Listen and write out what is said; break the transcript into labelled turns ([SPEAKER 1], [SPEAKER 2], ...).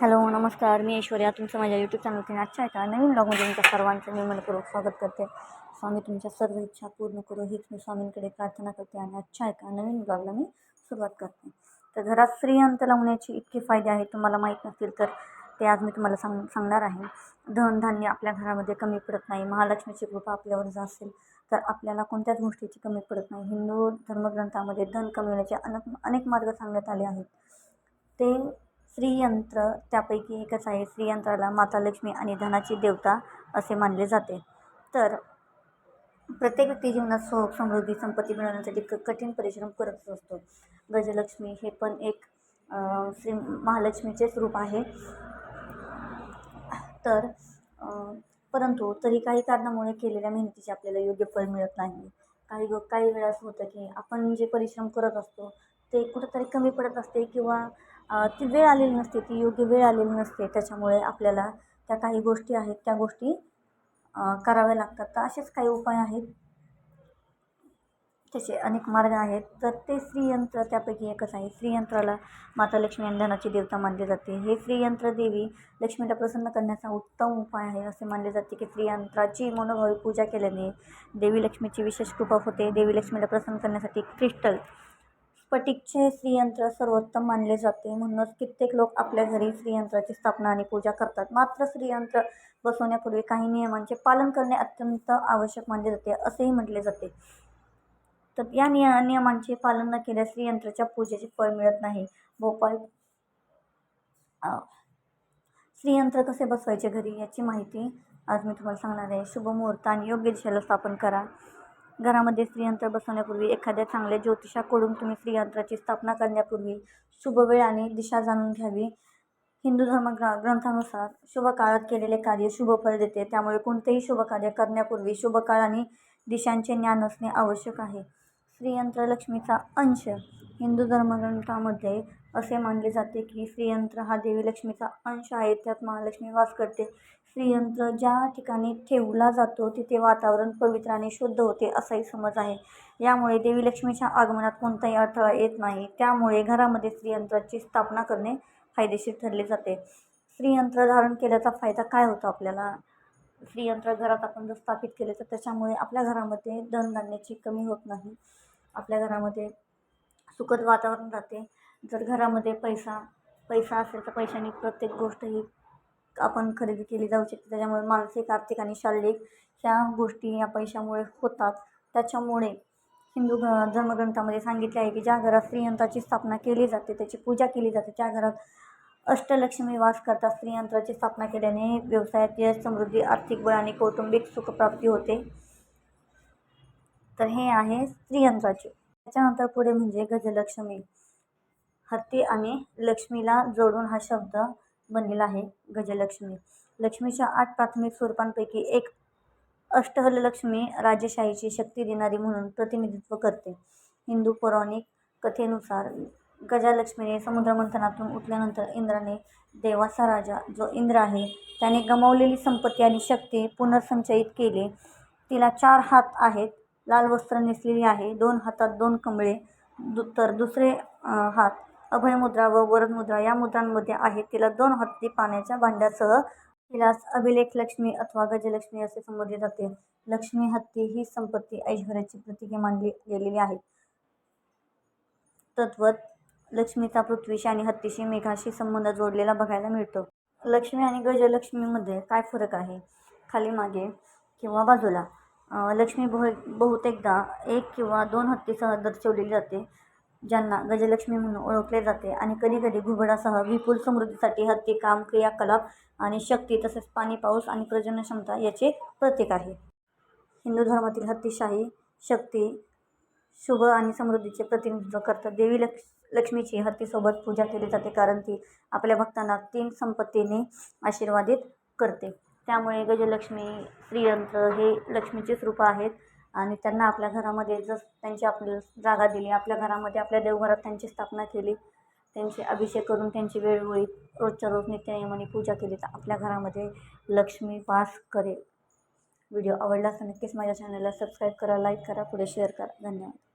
[SPEAKER 1] Hello नमस्कार. मी ऐश्वर्या. तुमचं माझ्या यूट्यूब चॅनलवरती आजच्या एका नवीन ब्लॉगमध्ये तुमच्या सर्वांचं मी मनपूर्वक स्वागत करते. स्वामी तुमच्या सर्व इच्छा पूर्ण करू हीच मी स्वामींकडे प्रार्थना करते आणि आजच्या एका नवीन ब्लॉगला मी सुरुवात करते. तर घरात स्त्रियांत लावण्याचे इतके फायदे आहेत तुम्हाला माहीत नसतील तर ते आज मी तुम्हाला सांग सांगणार आहे. धनधान्य आपल्या घरामध्ये कमी पडत नाही. महालक्ष्मीची कृपा आपल्यावर जर असेल तर आपल्याला कोणत्याच गोष्टीची कमी पडत नाही. हिंदू धर्मग्रंथामध्ये धन कमी होण्याचे अनेक अनेक मार्ग सांगण्यात आले आहेत. ते श्रीयंत्र त्यापैकी एकच आहे. श्रीयंत्राला माता लक्ष्मी आणि धनाची देवता असे मानले जाते. तर प्रत्येक व्यक्ती जीवनात सुख समृद्धी संपत्ती मिळवण्यासाठी क कठीण परिश्रम करत असतो. गजलक्ष्मी हे पण एक श्री महालक्ष्मीचेच रूप आहे. तर परंतु तरी काही कारणामुळे केलेल्या मेहनतीचे आपल्याला योग्य फळ मिळत नाही. काही गो काही वेळा असं होतं की आपण जे परिश्रम करत असतो ते कुठंतरी कमी पडत असते किंवा ती वेळ आलेली नसते ती योग्य वेळ आलेली नसते. त्याच्यामुळे आपल्याला त्या काही गोष्टी आहेत त्या गोष्टी कराव्या लागतात. तर असेच काही उपाय आहेत. त्याचे अनेक मार्ग आहेत. तर ते श्रीयंत्र त्यापैकी एकच आहे. श्रीयंत्राला माता लक्ष्मी आणि धनाची देवता मानले जाते. हे श्रीयंत्र देवी लक्ष्मीला प्रसन्न करण्याचा उत्तम उपाय आहे. असे मानले जाते की श्रीयंत्राची मनोभावी पूजा केल्याने देवी लक्ष्मीची विशेष कृपा होते. देवी लक्ष्मीला प्रसन्न करण्यासाठी क्रिस्टल स्फटिकचे श्रीयंत्र सर्वोत्तम मानले जाते. म्हणूनच कित्येक लोक आपल्या घरी श्रीयंत्राची स्थापना आणि पूजा करतात. मात्र श्रीयंत्र बसवण्यापूर्वी काही नियमांचे पालन करणे अत्यंत आवश्यक मानले जाते असेही म्हटले जाते. तर या निय नियमांचे पालन न केल्यास श्रीयंत्राच्या पूजेचे फळ मिळत नाही. भोपाळ श्रीयंत्र कसे बसवायचे घरी याची माहिती आज मी तुम्हाला सांगणार आहे. शुभ मुहूर्त आणि योग्य दिशेला स्थापन करा. घरामध्ये श्रीयंत्र बसवण्यापूर्वी एखाद्या चांगल्या ज्योतिषाकडून तुम्ही श्रीयंत्राची स्थापना करण्यापूर्वी शुभ वेळ आणि दिशा जाणून घ्यावी. हिंदू धर्म ग्र ग्रंथानुसार शुभ काळात केलेले कार्य शुभफळ देते. त्यामुळे कोणतेही शुभ कार्य करण्यापूर्वी शुभ काळ आणि दिशांचे ज्ञान असणे आवश्यक आहे. श्रीयंत्र लक्ष्मीचा अंश हिंदू धर्मग्रंथामध्ये असे मानले जाते की श्रीयंत्र हा देवी लक्ष्मीचा अंश आहे. त्यात महालक्ष्मी वास करते. श्रीयंत्र ज्या ठिकाणी ठेवला जातो तिथे वातावरण पवित्र आणि शुद्ध होते असाही समज आहे. यामुळे देवी लक्ष्मीच्या आगमनात कोणताही अडथळा येत नाही. त्यामुळे घरामध्ये श्रीयंत्राची स्थापना करणे फायदेशीर ठरले जाते. श्रीयंत्र धारण केल्याचा फायदा काय होतो आपल्याला? श्रीयंत्र घरात आपण जर स्थापित केले तर त्याच्यामुळे आपल्या घरामध्ये धनधान्याची कमी होत नाही. आपल्या घरामध्ये सुखद वातावरण राहते. जर घरामध्ये पैसा पैसा असेल तर पैशाने प्रत्येक गोष्ट ही आपण खरेदी केली जाऊ शकते. त्याच्यामुळे मानसिक आर्थिक आणि शारीरिक ह्या गोष्टी या पैशामुळे होतात. त्याच्यामुळे हिंदू ग धर्मग्रंथामध्ये सांगितले आहे की ज्या घरात स्त्रियंत्राची स्थापना केली जाते त्याची पूजा केली जाते. त्या घरात अष्टलक्ष्मी वास करतात स्त्रियंत्राची स्थापना केल्याने व्यवसायात यश समृद्धी आर्थिक बळ आणि कौटुंबिक सुखप्राप्ती होते. तर हे आहे स्त्रियंत्राचे. त्याच्यानंतर पुढे म्हणजे गजलक्ष्मी. हत्ती आणि लक्ष्मीला जोडून हा शब्द बनलेला आहे गजलक्ष्मी. लक्ष्मीच्या आठ प्राथमिक स्वरूपांपैकी एक अष्टहललक्ष्मी राजेशाहीची शक्ती देणारी म्हणून प्रतिनिधित्व करते. हिंदू पौराणिक कथेनुसार गजालक्ष्मीने समुद्रमंथनातून उठल्यानंतर इंद्राने देवाचा राजा जो इंद्र आहे त्याने गमावलेली संपत्ती आणि शक्ती पुनर्संचयित केली. तिला चार हात आहेत लाल वस्त्र नेसलेली आहे दोन हातात दोन कमळे दु तर दुसरे हात अभयमुद्रा व वरदमुद्रा या मुद्रांमध्ये आहेत. तिला दोन हत्ती पाण्याच्या भांड्यासह तिला अभिलेख लक्ष्मी अथवा गजलक्ष्मी असे संबोधले जाते. लक्ष्मी हत्ती ही संपत्ती ऐश्वर्याची प्रतीके मानली गेलेली आहेत तत्वत लक्ष्मीचा पृथ्वीशी आणि हत्तीशी मेघाशी संबंध जोडलेला बघायला मिळतो. लक्ष्मी आणि गजलक्ष्मीमध्ये काय फरक आहे? खाली मागे किंवा बाजूला? लक्ष्मी बहु बहुतेकदा एक किंवा दोन हत्तीसह दर्शवलेली जाते. ज्यांना गजलक्ष्मी म्हणून ओळखले जाते आणि कधीकधी घुबडासह विपुल समृद्धीसाठी हत्ती काम क्रियाकलाप आणि शक्ती तसेच पाणी पाऊस आणि प्रजनन क्षमता याचे प्रतीक आहे. हिंदू धर्मातील हत्तीशाही शक्ती शुभ आणि समृद्धीचे प्रतिनिधित्व करतात. देवी लक्ष लक्ष्मीची हत्तीसोबत पूजा केली जाते कारण ती आपल्या भक्तांना तीन संपत्तीने आशीर्वादित करते. त्यामुळे गजलक्ष्मी श्रीयंत्र हे लक्ष्मीचेच रूप आहेत. आणि त्यांना आपल्या घरामध्ये जर त्यांची आपली जागा दिली आपल्या घरामध्ये आपल्या देवघरात त्यांची स्थापना केली त्यांचे अभिषेक करून त्यांची वेळोवेळी रोजच्या रोज नित्यनियमाने पूजा केली तर आपल्या घरामध्ये लक्ष्मी वास करेल. व्हिडिओ आवडला तर नक्कीच माझ्या चॅनलला सबस्क्राईब करा लाईक करा पुढे शेअर करा. धन्यवाद.